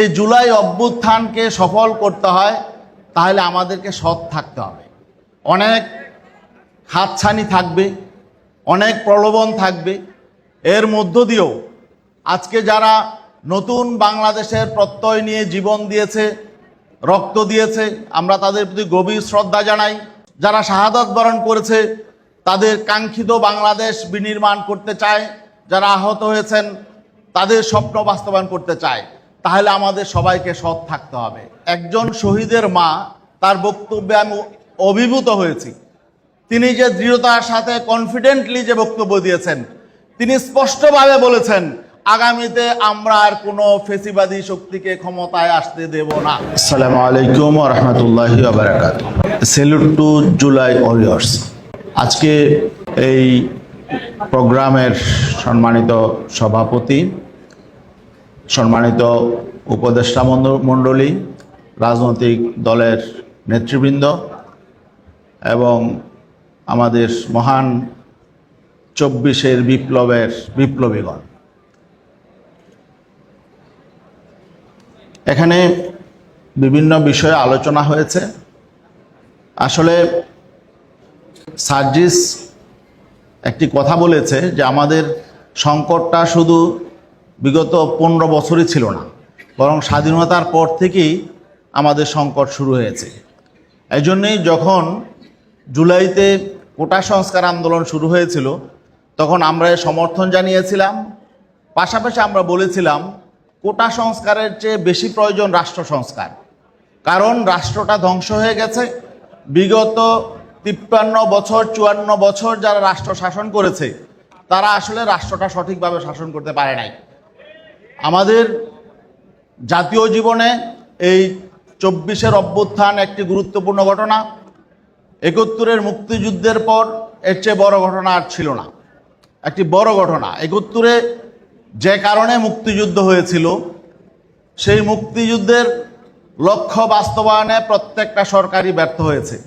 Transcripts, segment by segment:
এই জুলাই অভ্যুত্থানকে সফল করতে হয়, তাহলে আমাদেরকে সৎ থাকতে হবে। অনেক হাতছানি থাকবে, অনেক প্রলোভন থাকবে। এর মধ্য দিয়েও আজকে যারা নতুন বাংলাদেশের প্রত্যয় নিয়ে জীবন দিয়েছে, রক্ত দিয়েছে, আমরা তাদের প্রতি গভীর শ্রদ্ধা জানাই। যারা শাহাদাত বরণ করেছে, তাদের কাঙ্ক্ষিত বাংলাদেশ বিনির্মাণ করতে চায়। যারা আহত হয়েছেন, তাদের স্বপ্ন বাস্তবায়ন করতে চায়। তাহলে আমাদের সবাইকে সৎ থাকতে হবে। একজন শহীদের মা, তার বক্তব্যে আমি অভিভূত হয়েছি। তিনি যে দৃঢ়তার সাথে কনফিডেন্টলি যে বক্তব্য দিয়েছেন, তিনি স্পষ্টভাবে বলেছেন, আগামীতে আমরা আর কোনো ফেসিবাদী শক্তিকে ক্ষমতায় আসতে দেব না। আসসালামু আলাইকুম রহমতুল্লাহ বারাকাত সেলুট টু জুলাই ওয়ারিয়র্স আজকে এই প্রোগ্রামের সম্মানিত সভাপতি সম্মানিত উপদেষ্টা মণ্ডলী, রাজনৈতিক দলের নেতৃবৃন্দ এবং আমাদের মহান চব্বিশের বিপ্লবের বিপ্লবীগণ। এখানে বিভিন্ন বিষয়ে আলোচনা হয়েছে। আসলে সার্জিস একটি কথা বলেছে যে আমাদের সংকটটা শুধু বিগত পনেরো বছরই ছিল না, বরং স্বাধীনতার পর থেকেই আমাদের সংকট শুরু হয়েছে। এই জন্যেই যখন জুলাইতে কোটা সংস্কার আন্দোলন শুরু হয়েছিল, তখন আমরা সমর্থন জানিয়েছিলাম। পাশাপাশি আমরা বলেছিলাম, কোটা সংস্কারের চেয়ে বেশি প্রয়োজন রাষ্ট্র সংস্কার। কারণ রাষ্ট্রটা ধ্বংস হয়ে গেছে। বিগত তিপ্পান্ন বছর, চুয়ান্ন বছর যারা রাষ্ট্র শাসন করেছে, তারা আসলে রাষ্ট্রটা সঠিকভাবে শাসন করতে পারে নাই। আমাদের জাতীয় জীবনে এই চব্বিশের অভ্যুত্থান একটি গুরুত্বপূর্ণ ঘটনা। একাত্তরের মুক্তিযুদ্ধের পর এর চেয়ে বড় ঘটনা আর ছিল না। একটি বড় ঘটনা। একাত্তরে যে কারণে মুক্তিযুদ্ধ হয়েছিল, সেই মুক্তিযুদ্ধের লক্ষ্য বাস্তবায়নে প্রত্যেকটা সরকারই ব্যর্থ হয়েছে।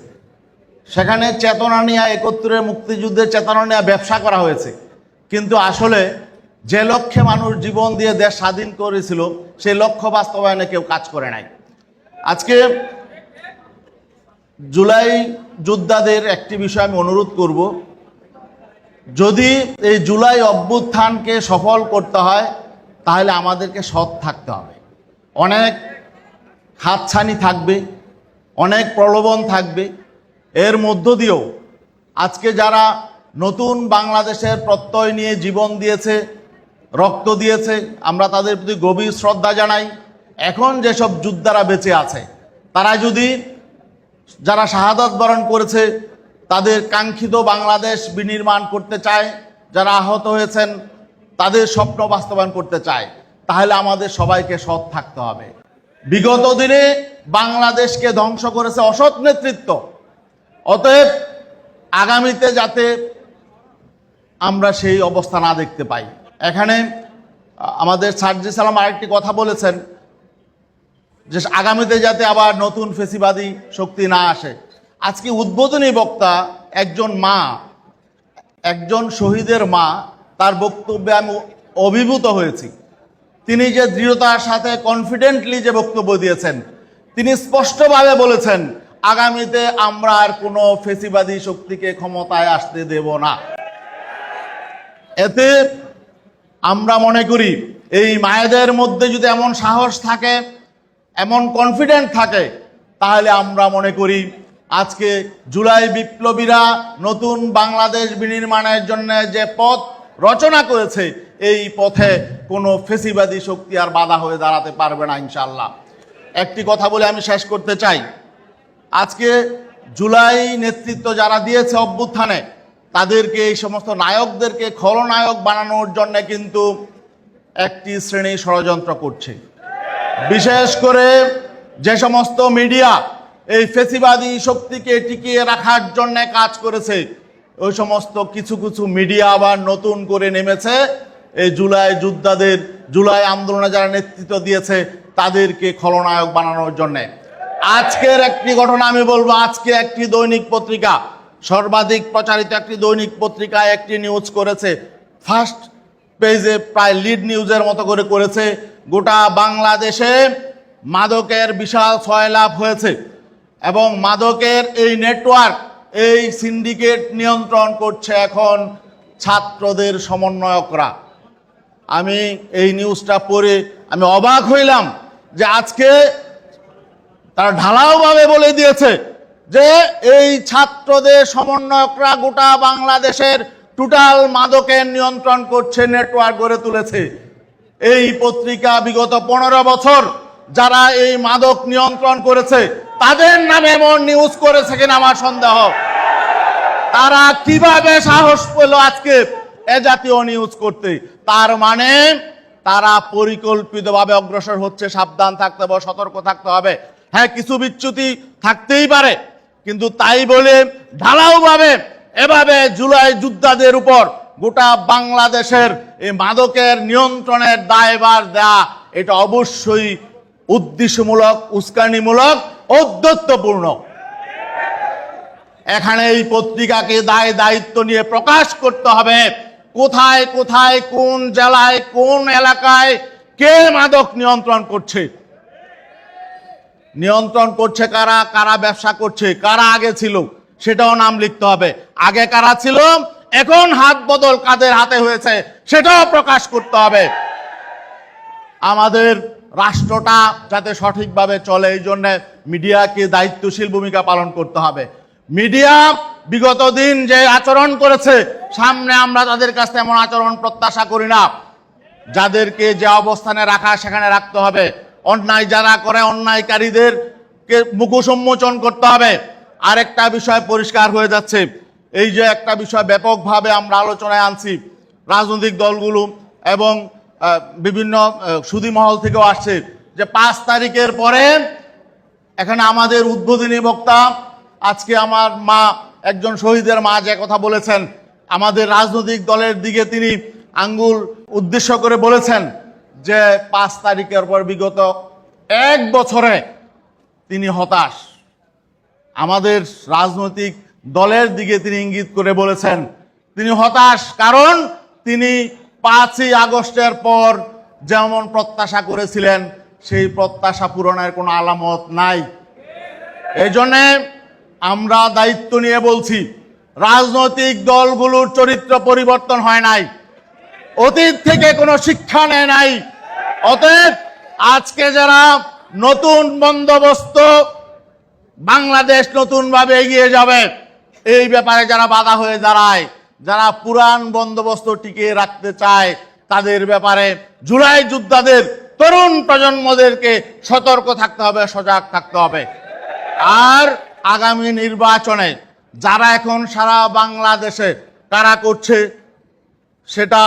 সেখানে চেতনা নিয়ে একত্তরের মুক্তিযুদ্ধের চেতনা নিয়ে ব্যবসা করা হয়েছে। কিন্তু আসলে যে লক্ষ্যে মানুষ জীবন দিয়ে দেশ স্বাধীন করেছিল, সেই লক্ষ্য বাস্তবায়নে কেউ কাজ করে নাই। আজকে জুলাই যোদ্ধাদের একটি বিষয় আমি অনুরোধ করব। যদি এই জুলাই অভ্যুত্থানকে সফল করতে হয়, তাহলে আমাদেরকে সৎ থাকতে হবে। অনেক হাতছানি থাকবে, অনেক প্রলোভন থাকবে। এর মধ্য দিয়েও আজকে যারা নতুন বাংলাদেশের প্রত্যয় নিয়ে জীবন দিয়েছে রক্ত দিয়েছে, আমরা তাদের প্রতি গভীর শ্রদ্ধা জানাই। এখন যেসব যোদ্ধারা বেঁচে আছে, তারা যদি যারা শাহাদাত বরণ করেছে, তাদের কাঙ্ক্ষিত বাংলাদেশ বিনির্মাণ করতে চায়, যারা আহত হয়েছেন, তাদের স্বপ্ন বাস্তবায়ন করতে চায়, তাহলে আমাদের সবাইকে সৎ থাকতে হবে। বিগত দিনে বাংলাদেশকে ধ্বংস করেছে অসৎ নেতৃত্ব। অতএব আগামীতে যাতে আমরা সেই অবস্থা না দেখতে পাই। এখানে, আমাদের সার্জি সালাম আরেকটি কথা বলেছেন, যে আগামীতে যাতে আবার নতুন ফেসিবাদী শক্তি না আসে। আজকে উদ্বোধনী বক্তা একজন মা, একজন শহীদের মা, তার বক্তব্যে আমি অভিভূত হয়েছি। তিনি যে দৃঢ়তার সাথে কনফিডেন্টলি যে বক্তব্য দিয়েছেন, তিনি স্পষ্টভাবে বলেছেন, আগামীতে আমরা আর কোনো ফেসিবাদী শক্তিকে ক্ষমতায় আসতে দেব না। এতে আমরা মনে করি এই মায়েদের মধ্যে যদি এমন সাহস থাকে, এমন কনফিডেন্ট থাকে, তাহলে আমরা মনে করি আজকে জুলাই বিপ্লবীরা নতুন বাংলাদেশ বিনির্মাণের জন্য যে পথ রচনা করেছে, এই পথে কোনো ফেসিবাদী শক্তি আর বাধা হয়ে দাঁড়াতে পারবে না ইনশাল্লাহ একটি কথা বলে আমি শেষ করতে চাই। আজকে জুলাই নেতৃত্ব যারা দিয়েছে অভ্যুত্থানে তাদেরকে, এই সমস্ত নায়কদেরকে খলনায়ক বানানোর জন্য কিন্তু একটি শ্রেণি ষড়যন্ত্র করছে। বিশেষ করে যে সমস্ত মিডিয়া এই ফেসিবাদী শক্তিকে টিকিয়ে রাখার জন্য কাজ করেছে, ওই সমস্ত কিছু কিছু মিডিয়া আবার নতুন করে নেমেছে। এই জুলাই যোদ্ধাদের, জুলাই আন্দোলনে যারা নেতৃত্ব দিয়েছে, তাদেরকে খলনায়ক বানানোর জন্য। আজকের একটি ঘটনা আমি বলব, আজকে একটি দৈনিক পত্রিকা সর্বাধিক প্রচারিত একটি দৈনিক পত্রিকায় একটি নিউজ করেছে। ফার্স্ট পেজে প্রায় লিড নিউজের মতো করে করেছে। গোটা বাংলাদেশে মাদকের বিশাল ছয় লাভ হয়েছে এবং মাদকের এই নেটওয়ার্ক এই সিন্ডিকেট নিয়ন্ত্রণ করছে এখন ছাত্রদের সমন্বয়করা। আমি এই নিউজটা পড়ে আমি অবাক হইলাম যে আজকে তারা ঢালাওভাবে বলে দিয়েছে যে এই ছাত্রদের সমন্বয়করা গোটা বাংলাদেশের টোটাল মাদকের নিয়ন্ত্রণ করছে নেটওয়ার্ক গড়ে তুলেছে। এই পত্রিকা বিগত পনেরো বছর যারা এই মাদক নিয়ন্ত্রণ করেছে, তাদের নামে এমন নিউজ করেছে কিনা আমার সন্দেহ। তারা কীভাবে সাহস পেল আজকে এ জাতীয় নিউজ করতে? তার মানে তারা পরিকল্পিতভাবে অগ্রসর হচ্ছে, সাবধান থাকতে হবে, সতর্ক থাকতে হবে। হ্যাঁ কিছু বিচ্যুতি থাকতেই পারে কিন্তু তাই বলে ঢালাওভাবে এভাবে জুলাই যোদ্ধাদের উপর গোটা বাংলাদেশের এই মাদকের নিয়ন্ত্রণের দায়বার দেয়া, এটা অবশ্যই উদ্দেশ্যমূলক, উস্কানিমূলক, ঔদ্ধত্যপূর্ণ। এখানে এই পত্রিকাকে দায় দায়িত্ব নিয়ে প্রকাশ করতে হবে, কোথায় কোথায়, কোন জেলায়, কোন এলাকায় কে মাদক নিয়ন্ত্রণ করছে। নিয়ন্ত্রণ করছে কারা কারা ব্যবসা করছে, কারা আগে ছিল, সেটাও নাম লিখতে হবে। আগে কারা ছিল? এখন হাত বদল কাদের হাতে হয়েছে, সেটাও প্রকাশ করতে হবে। আমাদের রাষ্ট্রটা যাতে সঠিকভাবে চলে, এই জন্য মিডিয়াকে দায়িত্বশীল ভূমিকা পালন করতে হবে। মিডিয়া বিগত দিন যে আচরণ করেছে, সামনে আমরা তাদের কাছ থেকে এমন আচরণ প্রত্যাশা করি না। যাদেরকে যে অবস্থানে রাখা, সেখানে রাখতে হবে। অন্যায় যারা করে অন্যায়কারীদেরকে মুখোশ উন্মোচন করতে হবে। আরেকটা বিষয় পরিষ্কার হয়ে যাচ্ছে। এই যে একটা বিষয় ব্যাপকভাবে আমরা আলোচনায় আনছি রাজনৈতিক দলগুলো এবং বিভিন্ন আহ, সুধী মহল থেকেও আসছে যে পাঁচ তারিখের পরে এখানে আমাদের উদ্বোধনী বক্তা আজকে আমার মা একজন শহীদের মা যে কথা বলেছেন আমাদের রাজনৈতিক দলের দিকে তিনি আঙ্গুল উদ্দেশ্য করে বলেছেন। যে পাঁচ তারিখের পর বিগত এক বছরে তিনি হতাশ। আমাদের রাজনৈতিক দলের দিকে তিনি ইঙ্গিত করে বলেছেন, তিনি হতাশ কারণ তিনি পাঁচই আগস্টের পর যেমন প্রত্যাশা করেছিলেন, সেই প্রত্যাশা পূরণের কোনো আলামত নাই। এই জন্যে আমরা দায়িত্ব নিয়ে বলছি, রাজনৈতিক দলগুলোর চরিত্র পরিবর্তন হয় নাই। অতীত থেকে কোনো শিক্ষা নেয় নাই। অতএব আজকে যারা নতুন বন্দোবস্ত বাংলাদেশ নতুনভাবে এগিয়ে যাবে, এই ব্যাপারে যারা বাধা হয়ে দাঁড়ায়, যারা পুরান বন্দোবস্ত টিকিয়ে রাখতে চায়, তাদের ব্যাপারে জুলাই যোদ্ধাদের, তরুণ প্রজন্মদেরকে সতর্ক থাকতে হবে, সজাগ থাকতে হবে। আর আগামী নির্বাচনে যারা এখন সারা বাংলাদেশে কারা করছে, সেটা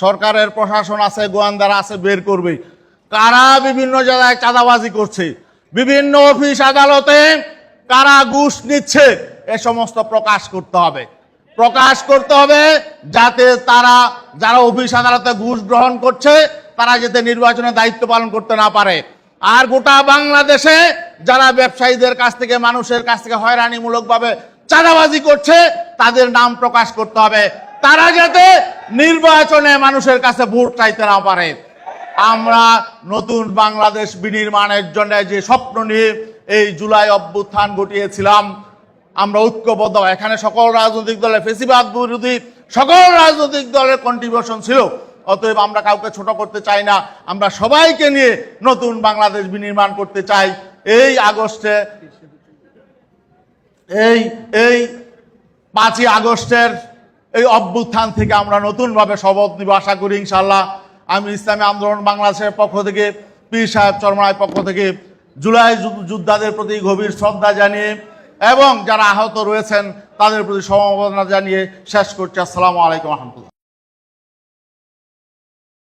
সরকারের প্রশাসন আছে, গোয়েন্দারা আছে, বের করবে। কারা বিভিন্ন জায়গায় চাঁদাবাজি করছে? বিভিন্ন অফিস আদালতে কারা ঘুষ নিচ্ছে? এ সমস্ত প্রকাশ করতে হবে। প্রকাশ করতে হবে যাতে তারা, যারা অফিস আদালতে ঘুষ গ্রহণ করছে, তারা যাতে নির্বাচনে দায়িত্ব পালন করতে না পারে। আর গোটা বাংলাদেশে যারা ব্যবসায়ীদের কাছ থেকে, মানুষের কাছ থেকে হয়রানিমূলকভাবে চাঁদাবাজি করছে, তাদের নাম প্রকাশ করতে হবে। তারা যাতে নির্বাচনে মানুষের কাছে ভোট চাইতে না পারে। আমরা নতুন বাংলাদেশ বিনির্মাণের জন্য যে স্বপ্ন নিয়ে এই জুলাই অভ্যুত্থান ঘটিয়েছিলাম, আমরা ঐক্যবদ্ধ। এখানে সকল রাজনৈতিক দলের ফেসিবাদ বিরোধী সকল রাজনৈতিক দলের কন্ট্রিবিউশন ছিল। অতএব আমরা কাউকে ছোট করতে চাই না। আমরা সবাইকে নিয়ে নতুন বাংলাদেশ বিনির্মাণ করতে চাই। এই আগস্টে, এই এই পাঁচই আগস্টের এই অভ্যুত্থান থেকে আমরা নতুনভাবে শপথ নিব, আশা করি ইনশাল্লাহ আমি ইসলামী আন্দোলন বাংলাদেশের পক্ষ থেকে, পীর সাহেব চরমায়ের পক্ষ থেকে জুলাই যোদ্ধাদের প্রতি গভীর শ্রদ্ধা জানিয়ে এবং যারা আহত রয়েছেন, তাদের প্রতি সমবেদনা জানিয়ে শেষ করছি। আসসালামু আলাইকুম রহমতুল্লাহ।